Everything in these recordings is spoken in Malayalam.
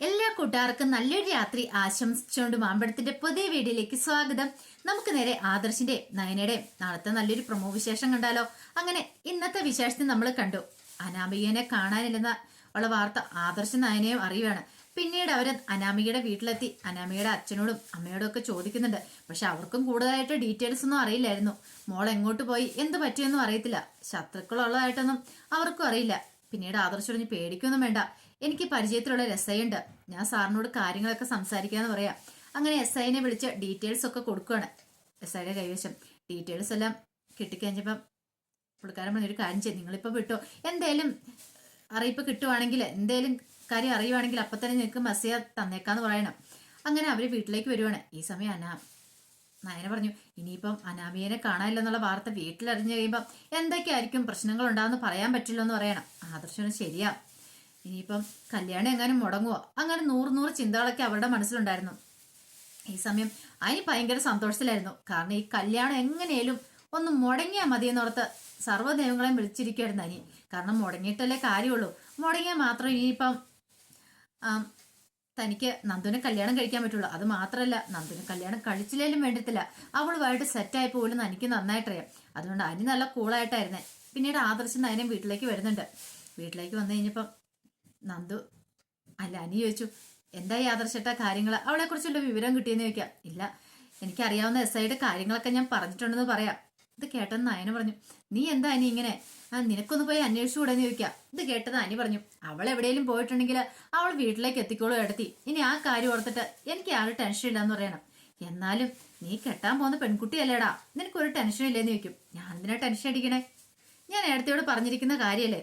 എല്ലാ കൂട്ടുകാർക്കും നല്ലൊരു രാത്രി ആശംസിച്ചുകൊണ്ട് മാമ്പഴത്തിന്റെ പുതിയ വീഡിയോയിലേക്ക് സ്വാഗതം. നമുക്ക് നേരെ ആദർശിന്റെ നയനയുടെ നാളത്തെ നല്ലൊരു പ്രമോ വിശേഷം കണ്ടാലോ? അങ്ങനെ ഇന്നത്തെ വിശേഷത്തിൽ നമ്മൾ കണ്ടു. അനാമികനെ കാണാനില്ലെന്ന ഉള്ള വാർത്ത ആദർശ നയനയും അറിയുകയാണ് പിന്നീട് അവർ അനാമികയുടെ വീട്ടിലെത്തി. അനാമികയുടെ അച്ഛനോടും അമ്മയോടും ഒക്കെ ചോദിക്കുന്നുണ്ട്. പക്ഷെ അവർക്കും കൂടുതലായിട്ട് ഡീറ്റെയിൽസ് ഒന്നും അറിയില്ലായിരുന്നു. മോൾ എങ്ങോട്ട് പോയി? എന്ത് പറ്റിയൊന്നും അറിയത്തില്ല. ശത്രുക്കളുള്ളതായിട്ടൊന്നും അവർക്കും അറിയില്ല. പിന്നീട് ആദർശ് പറഞ്ഞ് പേടിക്കൊന്നും വേണ്ട. എനിക്ക് പരിചയത്തിലുള്ള എസ് ഐ ഉണ്ട്. ഞാൻ സാറിനോട് കാര്യങ്ങളൊക്കെ സംസാരിക്കാന്ന് പറയാം. അങ്ങനെ എസ് ഐനെ വിളിച്ച് ഡീറ്റെയിൽസ് ഒക്കെ കൊടുക്കുകയാണ് എസ് ഐയുടെ കൈവശം. ഡീറ്റെയിൽസ് എല്ലാം കിട്ടിക്കഴിഞ്ഞപ്പം പുള്ളിക്കാരൻ പറഞ്ഞൊരു കാര്യം ചെയ്യും. നിങ്ങളിപ്പോൾ വിട്ടോ? എന്തേലും അറിയിപ്പ് കിട്ടുവാണെങ്കിൽ എന്തേലും കാര്യം അറിയുവാണെങ്കിൽ അപ്പം തന്നെ നിങ്ങൾക്ക് മെസ്സേജ് തന്നേക്കാന്ന് പറയണം. അങ്ങനെ അവർ വീട്ടിലേക്ക് വരുവാണ്. ഈ സമയം അനാ നയന പറഞ്ഞു ഇനിയിപ്പം അനാമിയനെ കാണാനില്ലെന്നുള്ള വാർത്ത വീട്ടിലറിഞ്ഞു കഴിയുമ്പം എന്തൊക്കെയായിരിക്കും പ്രശ്നങ്ങൾ ഉണ്ടാകുന്ന പറയാൻ പറ്റില്ലെന്ന് പറയണം. ആദർശനം ശരിയാ. ഇനിയിപ്പം കല്യാണം എങ്ങാനും മുടങ്ങുവോ? അങ്ങനെ നൂറ് നൂറ് ചിന്തകളൊക്കെ അവരുടെ മനസ്സിലുണ്ടായിരുന്നു. ഈ സമയം അതിന് ഭയങ്കര സന്തോഷത്തിലായിരുന്നു. കാരണം ഈ കല്യാണം എങ്ങനെയും ഒന്ന് മുടങ്ങിയാൽ മതി എന്നോർത്ത് സർവദൈവങ്ങളെയും വിളിച്ചിരിക്കുകയായിരുന്നു അനി കാരണം മുടങ്ങിയിട്ടല്ലേ കാര്യമുള്ളൂ. മുടങ്ങിയാൽ മാത്രം ഇനിയിപ്പം തനിക്ക് നന്ദുവിനെ കല്യാണം കഴിക്കാൻ പറ്റുള്ളൂ. അത് മാത്രമല്ല നന്ദുനെ കല്യാണം കഴിച്ചില്ലേലും വേണ്ടത്തില്ല അവളുമായിട്ട് സെറ്റായി പോലും എനിക്ക് നന്നായിട്ടറിയാം. അതുകൊണ്ട് അനി നല്ല കൂളായിട്ടായിരുന്നേ പിന്നീട് ആദർശം നയനം വീട്ടിലേക്ക് വരുന്നുണ്ട്. വീട്ടിലേക്ക് വന്നു കഴിഞ്ഞപ്പം നന്ദു അല്ല അനി ചോദിച്ചു എന്താ യാദർശട്ട കാര്യങ്ങൾ അവളെ കുറിച്ചുള്ള വിവരം കിട്ടിയെന്ന് ചോദിക്കാം. ഇല്ല എനിക്കറിയാവുന്ന എസ് ഐയുടെ കാര്യങ്ങളൊക്കെ ഞാൻ പറഞ്ഞിട്ടുണ്ടെന്ന് പറയാം. ഇത് കേട്ടെന്ന് നയന പറഞ്ഞു നീ എന്താ അനി ഇങ്ങനെ? നിനക്കൊന്ന് പോയി അന്വേഷിച്ചു കൂടെ ചോദിക്കാം. ഇത് കേട്ടത് അനി പറഞ്ഞു അവൾ എവിടെയെങ്കിലും പോയിട്ടുണ്ടെങ്കിൽ അവൾ വീട്ടിലേക്ക് എത്തിക്കോളൂ എടുത്തി ഇനി ആ കാര്യം ഓർത്തിട്ട് എനിക്ക് ആരും ടെൻഷൻ ഇല്ലാന്ന് പറയണം. എന്നാലും നീ കെട്ടാൻ പോകുന്ന പെൺകുട്ടിയല്ലേടാ. നിനക്കൊരു ടെൻഷൻ ഇല്ലേന്ന് ചോദിക്കും. ഞാൻ എന്തിനാ ടെൻഷൻ അടിക്കണേ? ഞാൻ നേരത്തെയോട് പറഞ്ഞിരിക്കുന്ന കാര്യമല്ലേ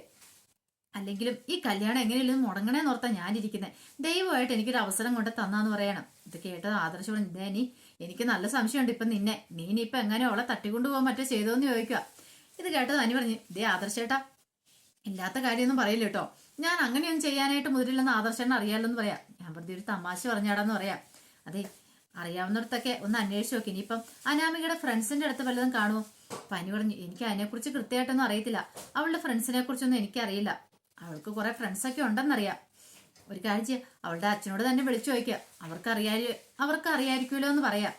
അല്ലെങ്കിലും ഈ കല്യാണം എങ്ങനെയല്ലോ മുടങ്ങണേന്ന് ഓർത്താ ഞാനിരിക്കുന്നത് ദൈവമായിട്ട് എനിക്കൊരു അവസരം കൊണ്ട് തന്നാന്ന് പറയണം. ഇത് കേട്ടത് ആദർശ പറഞ്ഞു "ദേ നീ എനിക്ക് നല്ല സംശയമുണ്ട് ഇപ്പൊ നിന്നെ. നീ ഇനിയിപ്പൊ എങ്ങനെ അവളെ തട്ടിക്കൊണ്ടു പോകാൻ മറ്റോ ചെയ്തോന്ന് ചോദിക്കുക ഇത് കേട്ടത് അനി പറഞ്ഞു ദേ ആദർശേട്ടാ ഇല്ലാത്ത കാര്യമൊന്നും പറയില്ല കേട്ടോ. ഞാൻ അങ്ങനെയൊന്നും ചെയ്യാനായിട്ട് മുതിരില്ലെന്ന് ആദർശേട്ടൻ അറിയാമല്ലോ പറയാം. ഞാൻ വെറുതെ ഒരു തമാശ പറഞ്ഞാടാന്ന് പറയാം. അതെ അറിയാവുന്നിടത്തൊക്കെ ഒന്ന് അന്വേഷിച്ച് നോക്കി. ഇനിയിപ്പം അനാമികയുടെ ഫ്രണ്ട്സിന്റെ അടുത്ത് വല്ലതും കാണുമോ പനി പറഞ്ഞു എനിക്ക് അതിനെക്കുറിച്ച് കൃത്യമായിട്ടൊന്നും അറിയത്തില്ല. അവളുടെ ഫ്രണ്ട്സിനെ കുറിച്ചൊന്നും എനിക്കറിയില്ല. അവൾക്ക് കുറെ ഫ്രണ്ട്സൊക്കെ ഉണ്ടെന്നറിയാം. ഒരു കാര്യം അവളുടെ അച്ഛനോട് തന്നെ വിളിച്ചു ചോദിക്കുക അവർക്കറിയാ അവർക്ക് അറിയായിരിക്കുമല്ലോ എന്ന് പറയാം.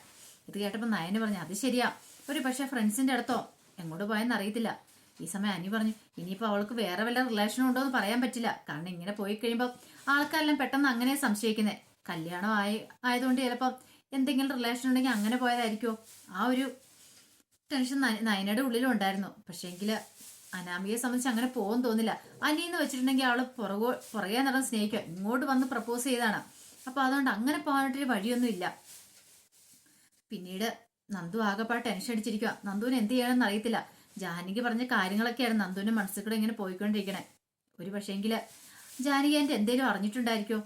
ഇത് കേട്ടപ്പോൾ നയന് പറഞ്ഞു അത് ശരിയാ. ഒരു പക്ഷെ ഫ്രണ്ട്സിന്റെ അടുത്തോ? എങ്ങോട്ട് പോയെന്ന് അറിയത്തില്ല. ഈ സമയം അനി പറഞ്ഞു ഇനിയിപ്പോൾ അവൾക്ക് വേറെ വല്ല റിലേഷനും ഉണ്ടോ എന്ന് പറയാൻ പറ്റില്ല. കാരണം ഇങ്ങനെ പോയി കഴിയുമ്പോൾ ആൾക്കാരെല്ലാം പെട്ടെന്ന് അങ്ങനെ സംശയിക്കുന്നത് കല്യാണം ആയി ആയതുകൊണ്ട് ചിലപ്പോൾ എന്തെങ്കിലും റിലേഷൻ ഉണ്ടെങ്കിൽ അങ്ങനെ പോയതായിരിക്കുമോ ആ ഒരു ടെൻഷൻ നയ- നയനയുടെ ഉള്ളിലും ഉണ്ടായിരുന്നു പക്ഷേങ്കിൽ അനാമികയെ സംബന്ധിച്ച് അങ്ങനെ പോകാൻ തോന്നില്ല. അനിയെന്ന് വെച്ചിട്ടുണ്ടെങ്കിൽ അവൾ പുറകോ പുറകെ നടന്ന് സ്നേഹിക്കുക ഇങ്ങോട്ട് വന്ന് പ്രപ്പോസ് ചെയ്താണ്. അപ്പൊ അതുകൊണ്ട് അങ്ങനെ പോകാനായിട്ടൊരു വഴിയൊന്നും ഇല്ല. പിന്നീട് നന്ദു ആകെപ്പാട് ടെൻഷൻ അടിച്ചിരിക്കുക നന്ദുവിന് എന്ത് ചെയ്യണമെന്ന് അറിയത്തില്ല. ജാനകി പറഞ്ഞ കാര്യങ്ങളൊക്കെയാണ് നന്ദുവിന്റെ മനസ്സിൽ കൂടെ ഇങ്ങനെ പോയിക്കൊണ്ടിരിക്കണേ. ഒരു പക്ഷേങ്കിൽ ജാനകി എന്റെ എന്തേലും അറിഞ്ഞിട്ടുണ്ടായിരിക്കോ?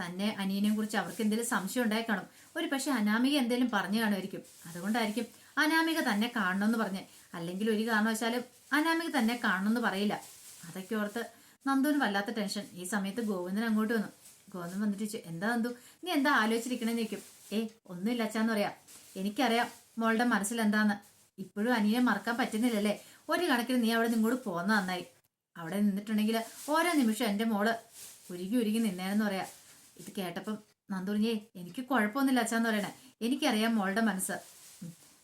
തന്നെ അനിയനെ കുറിച്ച് അവർക്ക് എന്തെങ്കിലും സംശയം ഉണ്ടായി കാണും ഒരു പക്ഷെ അനാമിക എന്തെങ്കിലും പറഞ്ഞു കാണുമായിരിക്കും. അതുകൊണ്ടായിരിക്കും അനാമിക തന്നെ കാണണമെന്ന് പറഞ്ഞ് അല്ലെങ്കിൽ ഒരു കാരണവശാലും അനാമിക തന്നെ കാണണമെന്ന് പറയില്ല. അതൊക്കെ ഓർത്ത് നന്ദുവിന് വല്ലാത്ത ടെൻഷൻ. ഈ സമയത്ത് ഗോവിന്ദൻ അങ്ങോട്ട് വന്നു. ഗോവിന്ദൻ വന്നിട്ട് എന്താ നന്ദു? നീ എന്താ ആലോചിച്ചിരിക്കണേന്ന് ചോദിക്കും. ഏ ഒന്നുമില്ല അച്ഛാന്ന് പറയാം. എനിക്കറിയാം മോളുടെ മനസ്സിൽ എന്താന്ന്. ഇപ്പോഴും അനിയനെ മറക്കാൻ പറ്റുന്നില്ലല്ലേ? ഒരു കണക്കിന് നീ അവിടെ നിങ്ങോട്ട് പോന്ന നന്നായി. അവിടെ നിന്നിട്ടുണ്ടെങ്കിൽ ഓരോ നിമിഷം എന്റെ മോൾ ഉരുകി ഉരുകി നിന്നേനെന്ന് പറയാം. ഇത് കേട്ടപ്പം നന്ദുറിഞ്ഞേ എനിക്ക് കുഴപ്പമൊന്നുമില്ല അച്ഛാന്ന് പറയണേ. എനിക്കറിയാം മോളുടെ മനസ്സ്.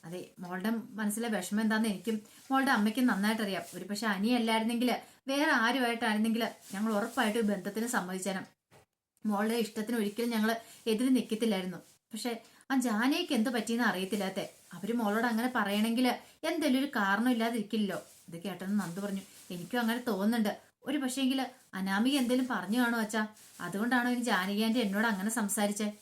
അതെ മോളുടെ മനസ്സിലെ വിഷമം എന്താന്ന് എനിക്കും മോളുടെ അമ്മയ്ക്കും നന്നായിട്ട് അറിയാം ഒരു പക്ഷെ അനിയല്ലായിരുന്നെങ്കിൽ വേറെ ആരുമായിട്ടായിരുന്നെങ്കിൽ ഞങ്ങൾ ഉറപ്പായിട്ട് ബന്ധത്തിന് സമ്മതിച്ചേനം. മോളുടെ ഇഷ്ടത്തിന് ഒരിക്കലും ഞങ്ങൾ എതിര് നിൽക്കത്തില്ലായിരുന്നു പക്ഷെ ആ ജാനയ്ക്ക് എന്ത് പറ്റിയെന്ന് അറിയത്തില്ലാത്തെ. അവർ മോളോട് അങ്ങനെ പറയണമെങ്കിൽ എന്തെങ്കിലും ഒരു കാരണം ഇല്ലാതിരിക്കില്ലല്ലോ. ഇത് കേട്ടെന്ന് നന്ദു പറഞ്ഞു എനിക്കും അങ്ങനെ തോന്നുന്നുണ്ട്. ഒരു പക്ഷേങ്കിൽ അനാമിക എന്തെങ്കിലും പറഞ്ഞു കാണോ അച്ഛാ? അതുകൊണ്ടാണോ ഇനി ജാനകിയാന്റെ എന്നോട് അങ്ങനെ സംസാരിച്ചേ?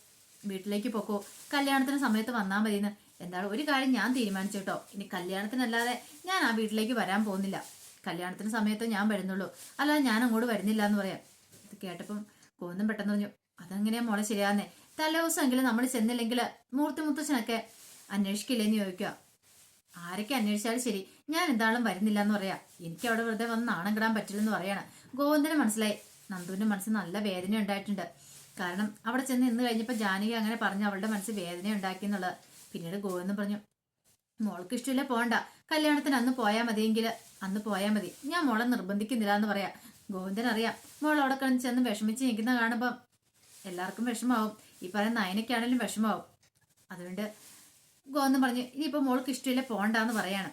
വീട്ടിലേക്ക് പോക്കോ? കല്യാണത്തിന് സമയത്ത് വന്നാൽ മതിയെന്ന് എന്താണ്? ഒരു കാര്യം ഞാൻ തീരുമാനിച്ചു കേട്ടോ. ഇനി കല്യാണത്തിനല്ലാതെ ഞാൻ ആ വീട്ടിലേക്ക് വരാൻ പോകുന്നില്ല. കല്യാണത്തിന് സമയത്ത് ഞാൻ വരുന്നുള്ളൂ. അല്ലാതെ ഞാൻ അങ്ങോട്ട് വരുന്നില്ല എന്ന് പറയാം. ഇത് കേട്ടപ്പം കോന്നും പെട്ടെന്ന് പറഞ്ഞു അതെങ്ങനെയാ മോളെ ശരിയാന്നേ തലേദിവസമെങ്കിലും നമ്മൾ ചെന്നില്ലെങ്കിൽ മൂർത്തി മുത്തച്ഛനൊക്കെ അന്വേഷിക്കില്ലെന്ന് ചോദിക്കുക. ആരൊക്കെ അന്വേഷിച്ചാലും ശരി ഞാൻ എന്താളും വരുന്നില്ല എന്ന് പറയാം. എനിക്ക് അവിടെ വെറുതെ വന്ന് നാണം കിടാൻ പറ്റില്ലെന്ന് പറയാണ്. ഗോവിന്ദന് മനസ്സിലായി. നന്ദുവിന്റെ മനസ്സ് നല്ല വേദന ഉണ്ടായിട്ടുണ്ട്. കാരണം അവിടെ ചെന്ന് ഇന്ന് കഴിഞ്ഞപ്പോൾ ജാനകി അങ്ങനെ പറഞ്ഞു അവളുടെ മനസ്സ് വേദന ഉണ്ടാക്കി എന്നുള്ളത്. പിന്നീട് ഗോവിന്ദൻ പറഞ്ഞു. മോൾക്ക് ഇഷ്ടമില്ല പോണ്ട. കല്യാണത്തിന് അന്ന് പോയാൽ മതിയെങ്കിൽ അന്ന് പോയാൽ മതി. ഞാൻ മോളെ നിർബന്ധിക്കുന്നില്ല എന്ന് പറയാം. ഗോവിന്ദൻ അറിയാം. മോൾ അവിടെ കിടന്ന് ചെന്ന് വിഷമിച്ച് നിൽക്കുന്ന കാണുമ്പോൾ എല്ലാവർക്കും വിഷമാവും ഈ പറയുന്ന നയനയ്ക്കാണെങ്കിലും വിഷമാവും അതുകൊണ്ട് ഗോവിന്ദൻ പറഞ്ഞു ഇനിയിപ്പോൾ മോൾക്ക് ഇഷ്ടമില്ല പോണ്ട എന്ന് പറയാണ്.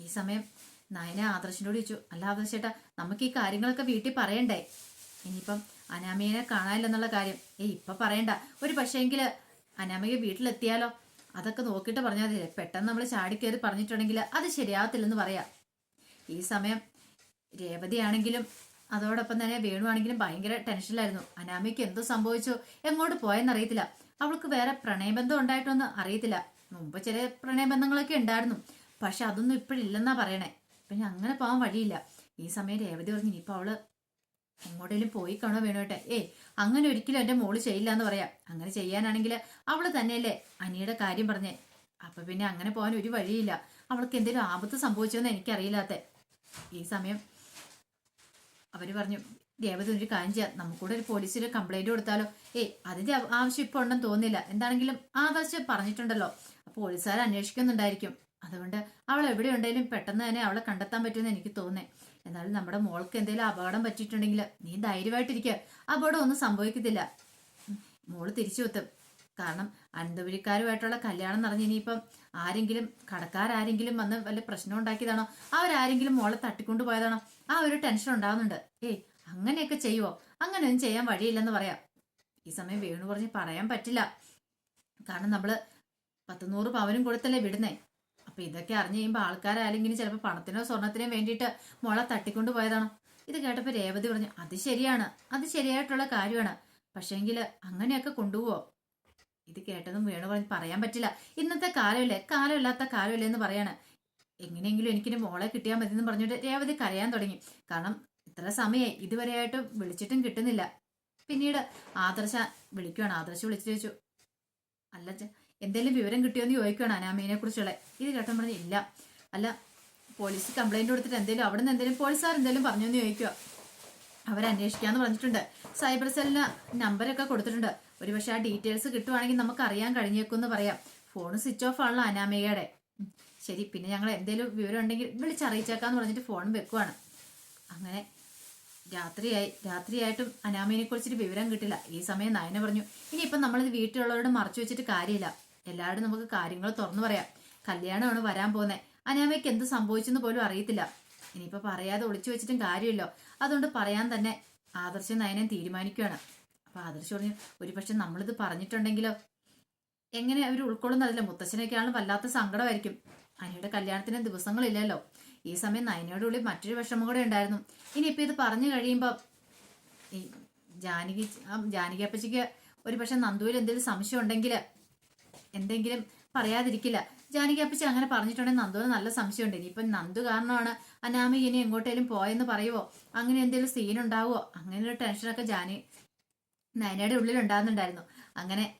ഈ സമയം നയന ആദർശിനോട് ചോദിച്ചു അല്ല ആദർശേട്ടാ നമുക്ക് ഈ കാര്യങ്ങളൊക്കെ വീട്ടിൽ പറയണ്ടേ? ഇനിയിപ്പം അനാമികനെ കാണാനില്ലെന്നുള്ള കാര്യം. ഏയ് ഇപ്പം പറയണ്ട. ഒരു പക്ഷേങ്കിൽ അനാമിക വീട്ടിലെത്തിയാലോ? അതൊക്കെ നോക്കിയിട്ട് പറഞ്ഞാൽ മതി. പെട്ടെന്ന് നമ്മൾ ചാടിക്കയറി പറഞ്ഞിട്ടുണ്ടെങ്കിൽ അത് ശരിയാവത്തില്ലെന്ന് പറയാം. ഈ സമയം രേവതിയാണെങ്കിലും അതോടൊപ്പം തന്നെ വേണുവാണെങ്കിലും ഭയങ്കര ടെൻഷനിലായിരുന്നു. അനാമിക്ക് എന്തോ സംഭവിച്ചു? എങ്ങോട്ട് പോയെന്നറിയത്തില്ല. അവൾക്ക് വേറെ പ്രണയബന്ധം ഉണ്ടായിട്ടൊന്നും അറിയത്തില്ല. മുമ്പ് ചില പ്രണയബന്ധങ്ങളൊക്കെ ഉണ്ടായിരുന്നു. പക്ഷെ അതൊന്നും ഇപ്പോഴില്ലെന്നാ പറയണേ. പിന്നെ അങ്ങനെ പോകാൻ വഴിയില്ല. ഈ സമയം രേവതി പറഞ്ഞു ഇനിയിപ്പോൾ അവൾ എങ്ങോട്ടേലും പോയി കാണോ വേണോട്ടെ. ഏ അങ്ങനെ ഒരിക്കലും എന്റെ മോൾ ചെയ്യില്ല എന്ന് പറയാം. അങ്ങനെ ചെയ്യാനാണെങ്കിൽ അവൾ തന്നെയല്ലേ അനിയുടെ കാര്യം പറഞ്ഞേ. അപ്പൊ പിന്നെ അങ്ങനെ പോകാൻ ഒരു വഴിയില്ല. അവൾക്ക് എന്തെങ്കിലും ആപത്ത് സംഭവിച്ചോന്ന് എനിക്കറിയില്ലാത്ത. ഈ സമയം അവർ പറഞ്ഞു ദേവത ഒരു കാര്യം ചെയ്യാം. നമുക്കൂടെ ഒരു പോലീസിൽ കംപ്ലൈന്റ് കൊടുത്താലോ? ഏ അതിന്റെ ആവ- ആവശ്യം ഇപ്പൊ ഉണ്ടെന്ന് തോന്നുന്നില്ല. എന്താണെങ്കിലും ആദർശ് പറഞ്ഞിട്ടുണ്ടല്ലോ. പോലീസുകാർ അന്വേഷിക്കുന്നുണ്ടായിരിക്കും. അതുകൊണ്ട് അവൾ എവിടെ ഉണ്ടെങ്കിലും പെട്ടെന്ന് തന്നെ അവളെ കണ്ടെത്താൻ പറ്റുമെന്ന് എനിക്ക് തോന്നേ എന്നാലും നമ്മുടെ മോൾക്ക് എന്തെങ്കിലും അപകടം പറ്റിയിട്ടുണ്ടെങ്കിൽ നീ ധൈര്യമായിട്ടിരിക്കുക അപകടം ഒന്നും സംഭവിക്കത്തില്ല. മോൾ തിരിച്ചു വെത്തും കാരണം അനന്തപുരിക്കാരുമായിട്ടുള്ള കല്യാണം നടന്നു ഇനിയിപ്പം ആരെങ്കിലും കടക്കാരാരെങ്കിലും വന്ന് വല്ല പ്രശ്നം ഉണ്ടാക്കിയതാണോ? അവരാരെങ്കിലും മോളെ തട്ടിക്കൊണ്ടു പോയതാണോ? ആ ഒരു ടെൻഷൻ ഉണ്ടാകുന്നുണ്ട് ഏയ് അങ്ങനെയൊക്കെ ചെയ്യുവോ? അങ്ങനെയൊന്നും ചെയ്യാൻ വഴിയില്ലെന്ന് പറയാം. ഈ സമയം വേണു പറഞ്ഞ് പറയാൻ പറ്റില്ല. കാരണം നമ്മൾ പത്തുനൂറ് പവനും കൊടുത്തല്ലേ വിടുന്നേ? അപ്പൊ ഇതൊക്കെ അറിഞ്ഞു കഴിയുമ്പോൾ ഇങ്ങനെ ചിലപ്പോൾ പണത്തിനോ സ്വർണത്തിനോ വേണ്ടിയിട്ട് മോളെ തട്ടിക്കൊണ്ടു പോയതാണോ. ഇത് കേട്ടപ്പോൾ രേവതി പറഞ്ഞു അത് ശരിയാണ് അത് ശരിയായിട്ടുള്ള കാര്യമാണ്. പക്ഷേങ്കിൽ അങ്ങനെയൊക്കെ കൊണ്ടുപോവോ? ഇത് കേട്ടതും വേണു പറഞ്ഞ് പറയാൻ പറ്റില്ല. ഇന്നത്തെ കാലമില്ലേ? കാലമില്ലാത്ത കാലമില്ലേ എന്ന് പറയാണ്. എങ്ങനെയെങ്കിലും എനിക്കിന് മോളെ കിട്ടിയാൽ മതി എന്ന് പറഞ്ഞിട്ട് രേവതി കരയാൻ തുടങ്ങി. കാരണം ഇത്ര സമയമായി ഇതുവരെയായിട്ടും വിളിച്ചിട്ടും കിട്ടുന്നില്ല. പിന്നീട് ആദർശ വിളിക്കുവാണ്. ആദർശ വിളിച്ചു ചോദിച്ചു അല്ല എന്തേലും വിവരം കിട്ടിയോന്ന് ചോദിക്കുകയാണ് അനാമീനെ കുറിച്ചുള്ള. ഇത് കേട്ടോ പറഞ്ഞു ഇല്ല. അല്ല പോലീസ് കംപ്ലൈന്റ് കൊടുത്തിട്ട് എന്തെങ്കിലും അവിടെ നിന്ന് എന്തെങ്കിലും പോലീസുകാർ എന്തെങ്കിലും പറഞ്ഞു എന്ന് ചോദിക്കുക അവരെ അവരന്വേഷിക്കാന്ന് പറഞ്ഞിട്ടുണ്ട്. സൈബർ സെല്ലിന് നമ്പരൊക്കെ കൊടുത്തിട്ടുണ്ട്. ഒരുപക്ഷെ ആ ഡീറ്റെയിൽസ് കിട്ടുവാണെങ്കിൽ നമുക്ക് അറിയാൻ കഴിഞ്ഞേക്കും എന്ന് പറയാം. ഫോൺ സ്വിച്ച് ഓഫ് ആണല്ലോ അനാമികയുടെ. ശരി പിന്നെ ഞങ്ങൾ എന്തെങ്കിലും വിവരം ഉണ്ടെങ്കിൽ വിളിച്ചറിയിച്ചേക്കാന്ന് പറഞ്ഞിട്ട് ഫോൺ വെക്കുവാണ്. അങ്ങനെ രാത്രിയായി. രാത്രിയായിട്ടും അനാമിനെ കുറിച്ചിട്ട് വിവരം കിട്ടില്ല. ഈ സമയം നയന പറഞ്ഞു ഇനിയിപ്പം നമ്മളിത് വീട്ടിലുള്ളവരോട് മറച്ചു വെച്ചിട്ട് കാര്യമില്ല. എല്ലാവരും നമുക്ക് കാര്യങ്ങൾ തുറന്നു പറയാം. കല്യാണമാണ് വരാൻ പോകുന്നത് അനാമയ്ക്ക് എന്ത് സംഭവിച്ചെന്ന് പോലും അറിയത്തില്ല. ഇനിയിപ്പോൾ പറയാതെ ഒളിച്ചു വെച്ചിട്ടും കാര്യമില്ലോ. അതുകൊണ്ട് പറയാൻ തന്നെ ആദർശ നയനം തീരുമാനിക്കുകയാണ്. അപ്പൊ ആദർശ് പറഞ്ഞു ഒരു പക്ഷെ നമ്മളിത് പറഞ്ഞിട്ടുണ്ടെങ്കിലോ? എങ്ങനെ അവർ ഉൾക്കൊള്ളുന്നതില്ല. ആണ് വല്ലാത്ത സങ്കടമായിരിക്കും. അനിയുടെ കല്യാണത്തിന് ദിവസങ്ങളില്ലല്ലോ. ഈ സമയം നയനയുടെ ഉള്ളിൽ മറ്റൊരു വിഷമം കൂടെ ഉണ്ടായിരുന്നു. ഇനിയിപ്പോൾ ഇത് പറഞ്ഞു കഴിയുമ്പോൾ ഈ ജാനകി ജാനകി അപ്പച്ചിക്ക് ഒരു പക്ഷെ നന്ദുവിൽ എന്തെങ്കിലും സംശയം ഉണ്ടെങ്കിൽ എന്തെങ്കിലും പറയാതിരിക്കില്ല. ജാനകി അപ്പച്ചി അങ്ങനെ പറഞ്ഞിട്ടുണ്ടെങ്കിൽ നന്ദുവിന് നല്ല സംശയമുണ്ട്. ഇനിയിപ്പം നന്ദു കാരണമാണ് അനാമി ഇനി എങ്ങോട്ടേലും പോയെന്ന് പറയുവോ? അങ്ങനെ എന്തെങ്കിലും സീൻ ഉണ്ടാവുമോ അങ്ങനെ ഒരു ടെൻഷനൊക്കെ ജാനി നയനയുടെ ഉള്ളിൽ ഉണ്ടാകുന്നുണ്ടായിരുന്നു. അങ്ങനെ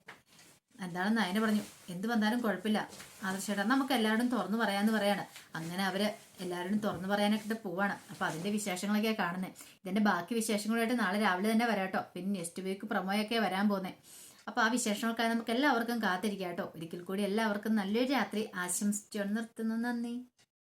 എന്താണ് നയന പറഞ്ഞു? എന്ത് വന്നാലും കുഴപ്പമില്ല. ആദർശേട്ടാ നമുക്ക് എല്ലാവരും തുറന്നു പറയാന്ന് പറയാണ്. അങ്ങനെ അവർ എല്ലാവരോടും തുറന്നു പറയാനൊക്കെ പോവാണ്. അപ്പൊ അതിന്റെ വിശേഷങ്ങളൊക്കെ കാണുന്നത് ഇതിന്റെ ബാക്കി വിശേഷങ്ങളുമായിട്ട് നാളെ രാവിലെ തന്നെ വരാട്ടോ. പിന്നെ നെക്സ്റ്റ് വീക്ക് പ്രൊമോയൊക്കെ വരാൻ പോകുന്നത് അപ്പൊ ആ വിശേഷങ്ങൾക്കായി നമുക്ക് എല്ലാവർക്കും കാത്തിരിക്കാം കേട്ടോ. ഒരിക്കൽ കൂടി എല്ലാവർക്കും നല്ലൊരു രാത്രി ആശംസിച്ചു നിർത്തുന്നു. നന്ദി.